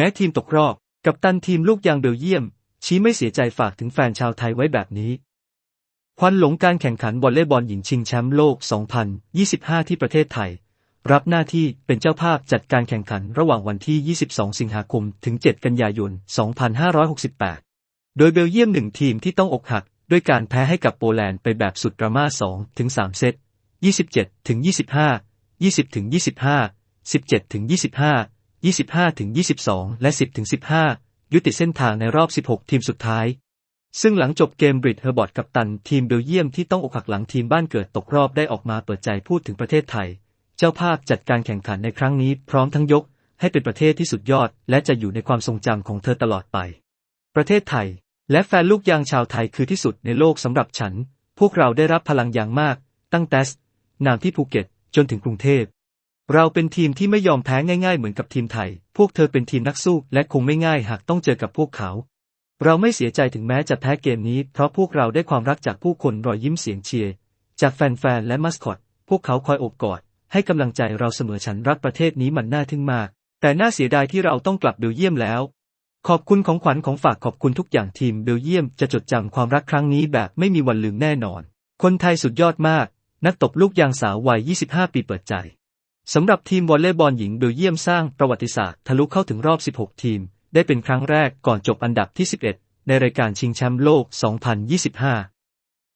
แม้ทีมตกรอบ กัปตันทีมลูกยางเบลเยียม ชี้ไม่เสียใจฝากถึงแฟนชาวไทยไว้แบบนี้ ควันหลงการแข่งขันวอลเลย์บอลหญิงชิงแชมป์โลก 2025 ที่ประเทศไทย รับหน้าที่เป็นเจ้าภาพจัดการแข่งขันระหว่างวันที่ 22 สิงหาคม ถึง 7 กันยายน 2568 โดยเบลเยียมหนึ่งทีมที่ต้องอกหักด้วยการแพ้ให้กับโปแลนด์ไปแบบสุดดราม่า2ถึง3เซต27ถึง25 20ถึง25 17ถึง25 25ถึง22 และ 10ถึง15 ยุติเส้นทางในรอบ 16 ทีมสุดท้าย ซึ่งหลังจบเกมบริดเฮอร์บอร์ดกับตันทีมเบลเยียมที่ต้องอกหักหลังทีมบ้านเกิดตกรอบได้ออกมาเปิดใจพูดถึงประเทศไทย เจ้าภาพจัดการแข่งขันในครั้งนี้พร้อมทั้งยกให้เป็นประเทศที่สุดยอด และจะอยู่ในความทรงจำของเธอตลอดไป ประเทศไทย และแฟนลูกยางชาวไทยคือที่สุดในโลกสำหรับฉัน พวกเราได้รับพลังอย่างมาก ตั้งแต่นามที่ภูเก็ตจนถึงกรุงเทพ เราเป็นทีมที่ไม่ยอมแพ้ง่ายๆเหมือนกับทีมไทย พวกเธอเป็นทีมนักสู้และคงไม่ง่ายหากต้องเจอกับพวกเขา เราไม่เสียใจถึงแม้จะแพ้เกมนี้ เพราะพวกเราได้ความรักจากผู้คนรอยยิ้มเสียงเชียร์ จากแฟนๆและมัสคอต พวกเขาคอยอบกอด ให้กำลังใจเราเสมอฉันรักประเทศนี้มันน่าทึ่งมาก แต่น่าเสียดายที่เราต้องกลับเบลเยียมแล้ว ขอบคุณของขวัญของฝากขอบคุณทุกอย่างทีมเบลเยียมจะจดจำความรักครั้งนี้แบบไม่มีวันลืมแน่นอน คนไทยสุดยอดมาก นักตบลูกยางสาววัย 25 ปีเปิดใจ สำหรับทีมวอลเลย์บอลหญิงเบลเยียมสร้างประวัติศาสตร์ทะลุเข้าถึงรอบ 16 ทีม ได้เป็นครั้งแรกก่อนจบอันดับที่ 11 ในรายการชิงแชมป์โลก 2025